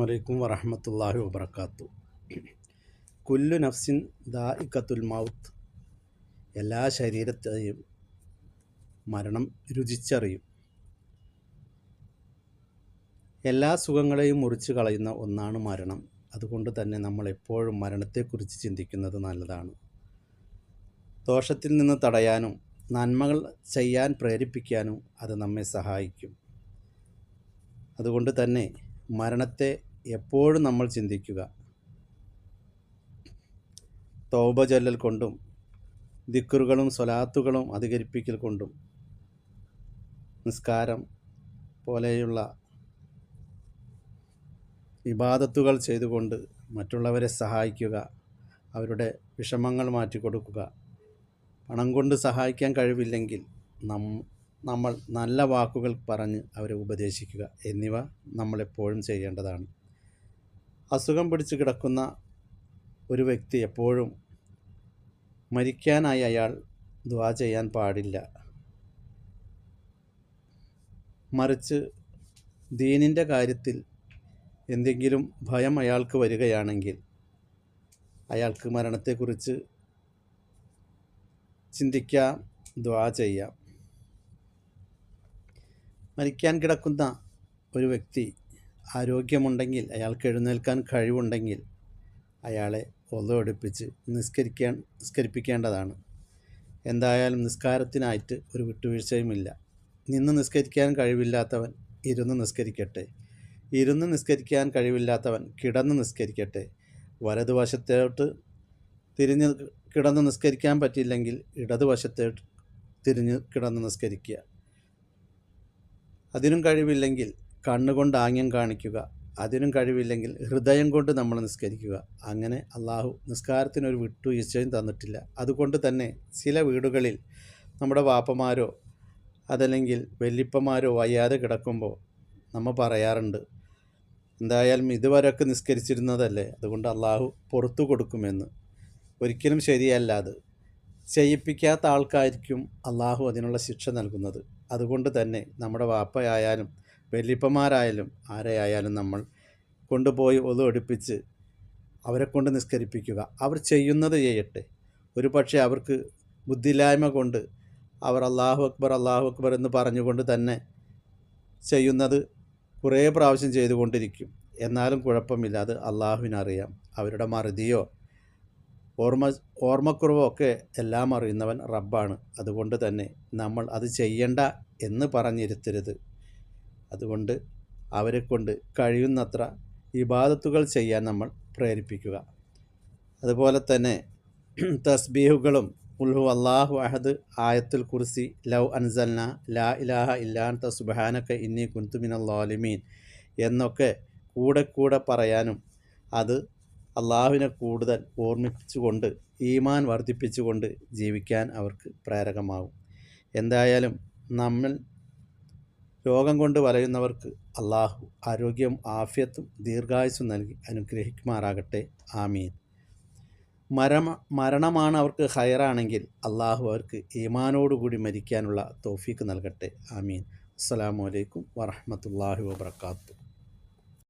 വലൈക്കും വറഹമത്തല്ലാഹി വബർക്കാത്തു കുല്ലു നഫ്സിൻ ദാഇക്കത്തുൽ മൗത്ത്. എല്ലാ ശരീരത്തെയും മരണം രുചിച്ചറിയും. എല്ലാ സുഖങ്ങളെയും മുറിച്ച് കളയുന്ന ഒന്നാണ് മരണം. അതുകൊണ്ട് തന്നെ നമ്മൾ എപ്പോഴും മരണത്തെക്കുറിച്ച് ചിന്തിക്കുന്നത് നല്ലതാണ്. ദോഷത്തിൽ നിന്ന് തടയാനും നന്മകൾ ചെയ്യാൻ പ്രേരിപ്പിക്കാനും അത് നമ്മെ സഹായിക്കും. അതുകൊണ്ട് തന്നെ മരണത്തെ എപ്പോഴും നമ്മൾ ചിന്തിക്കുക. തോബ ചൊല്ലൽ കൊണ്ടും ദിക്കറുകളും സ്വലാത്തുകളും അധികരിപ്പിക്കൽ കൊണ്ടും നിസ്കാരം പോലെയുള്ള ഇബാദത്തുകൾ ചെയ്തുകൊണ്ട് മറ്റുള്ളവരെ സഹായിക്കുക അവരുടെ വിഷമങ്ങൾ മാറ്റിക്കൊടുക്കുക. പണം കൊണ്ട് സഹായിക്കാൻ കഴിവില്ലെങ്കിൽ നം നമ്മൾ നല്ല വാക്കുകൾ പറഞ്ഞ് അവരെ ഉപദേശിക്കുക. എന്നിവ നമ്മളെപ്പോഴും ചെയ്യേണ്ടതാണ്. അസുഖം പിടിച്ച് കിടക്കുന്ന ഒരു വ്യക്തി എപ്പോഴും മരിക്കാനായി അയാൾ ദ്വാ ചെയ്യാൻ പാടില്ല. മറിച്ച് ദീനിന്റെ കാര്യത്തിൽ എന്തെങ്കിലും ഭയം അയാൾക്ക് വരികയാണെങ്കിൽ അയാൾക്ക് മരണത്തെക്കുറിച്ച് ചിന്തിക്കാം ദ്വാ ചെയ്യാം. മരിക്കാൻ കിടക്കുന്ന ഒരു വ്യക്തി ആരോഗ്യമുണ്ടെങ്കിൽ അയാൾക്ക് എഴുന്നേൽക്കാൻ കഴിവുണ്ടെങ്കിൽ അയാളെ ഒതവെടുപ്പിച്ച് നിസ്കരിക്കാൻ നിസ്കരിപ്പിക്കേണ്ടതാണ്. എന്തായാലും നിസ്കാരത്തിനായിട്ട് ഒരു വിട്ടുവീഴ്ചയുമില്ല. നിന്ന് നിസ്കരിക്കാൻ കഴിവില്ലാത്തവൻ ഇരുന്ന് നിസ്കരിക്കട്ടെ. ഇരുന്ന് നിസ്കരിക്കാൻ കഴിവില്ലാത്തവൻ കിടന്ന് നിസ്കരിക്കട്ടെ. വലതുവശത്തോട്ട് തിരിഞ്ഞ് കിടന്ന് നിസ്കരിക്കാൻ പറ്റില്ലെങ്കിൽ ഇടതുവശത്തോട്ട് തിരിഞ്ഞ് കിടന്ന് നിസ്കരിക്കുക. അതിനും കഴിവില്ലെങ്കിൽ കണ്ണുകൊണ്ട് ആംഗ്യം കാണിക്കുക. അതിനും കഴിവില്ലെങ്കിൽ ഹൃദയം കൊണ്ട് നമ്മൾ നിസ്കരിക്കുക. അങ്ങനെ അള്ളാഹു നിസ്കാരത്തിനൊരു വിട്ടുവീഴ്ചയും തന്നിട്ടില്ല. അതുകൊണ്ട് തന്നെ ചില വീടുകളിൽ നമ്മുടെ വാപ്പമാരോ അതല്ലെങ്കിൽ വല്യപ്പമാരോ വയ്യാതെ കിടക്കുമ്പോൾ നമ്മൾ പറയാറുണ്ട് എന്തായാലും ഇതുവരെയൊക്കെ നിസ്കരിച്ചിരുന്നതല്ലേ? അതുകൊണ്ട് അള്ളാഹു പുറത്തു കൊടുക്കുമെന്ന്. ഒരിക്കലും ശരിയല്ല അത്. ചെയ്യിപ്പിക്കാത്ത ആൾക്കാർക്കും അള്ളാഹു അതിനുള്ള ശിക്ഷ നൽകുന്നത്. അതുകൊണ്ട് തന്നെ നമ്മുടെ വാപ്പയായാലും വലിയപ്പന്മാരായാലും ആരെയായാലും നമ്മൾ കൊണ്ടുപോയി ഒതു എടുപ്പിച്ച് അവരെ കൊണ്ട് നിസ്കരിപ്പിക്കുക. അവർ ചെയ്യുന്നത് ചെയ്യട്ടെ. ഒരു പക്ഷേ അവർക്ക് ബുദ്ധിയില്ലായ്മ കൊണ്ട് അവർ അള്ളാഹു അക്ബർ അള്ളാഹു അക്ബർ എന്ന് പറഞ്ഞുകൊണ്ട് തന്നെ ചെയ്യുന്നത് കുറേ പ്രാവശ്യം ചെയ്തുകൊണ്ടിരിക്കും. എന്നാലും കുഴപ്പമില്ല അത് അള്ളാഹുവിനറിയാം അവരുടെ മറുതിയോ ഓർമ്മ ഓർമ്മക്കുറവോ ഒക്കെ എല്ലാം അറിയുന്നവൻ റബ്ബാണ്. അതുകൊണ്ട് തന്നെ നമ്മൾ അത് ചെയ്യണ്ട എന്ന് പറഞ്ഞിരുത്തരുത്. അതുകൊണ്ട് അവരെ കൊണ്ട് കഴിയുന്നത്ര ഇബാദത്തുകൾ ചെയ്യാൻ നമ്മൾ പ്രേരിപ്പിക്കുക. അതുപോലെ തന്നെ തസ്ബീഹുകളും ഉൽഹു അള്ളാഹു അഹദ് ആയത്തുൽ കുർസി ലൗ അൻസൽന ലാ ഇലാഹ ഇല്ലാൻ സുബഹാനക്ക ഇന്നി കുന്തുമിനല്ലാലിമീൻ എന്നൊക്കെ കൂടെ കൂടെ പറയാനും അത് അള്ളാഹുവിനെ കൂടുതൽ ഓർമ്മിപ്പിച്ചുകൊണ്ട് ഈമാൻ വർദ്ധിപ്പിച്ചുകൊണ്ട് ജീവിക്കാൻ അവർക്ക് പ്രേരകമാവും എന്തായാലും നമ്മൾ രോഗം കൊണ്ട് വലയുന്നവർക്ക് അള്ളാഹു ആരോഗ്യം ആഫ്യത്തും ദീർഘായുസും നൽകി അനുഗ്രഹിക്കുമാറാകട്ടെ. ആമീൻ. മരമ മരണമാണ് അവർക്ക് ഹയറാണെങ്കിൽ അള്ളാഹു അവർക്ക് ഈമാനോടുകൂടി മരിക്കാനുള്ള തോഫീക്ക് നൽകട്ടെ. ആമീൻ. അസ്സാം വലൈക്കും വറഹമത്തല്ലാഹി വാബർക്കാത്തു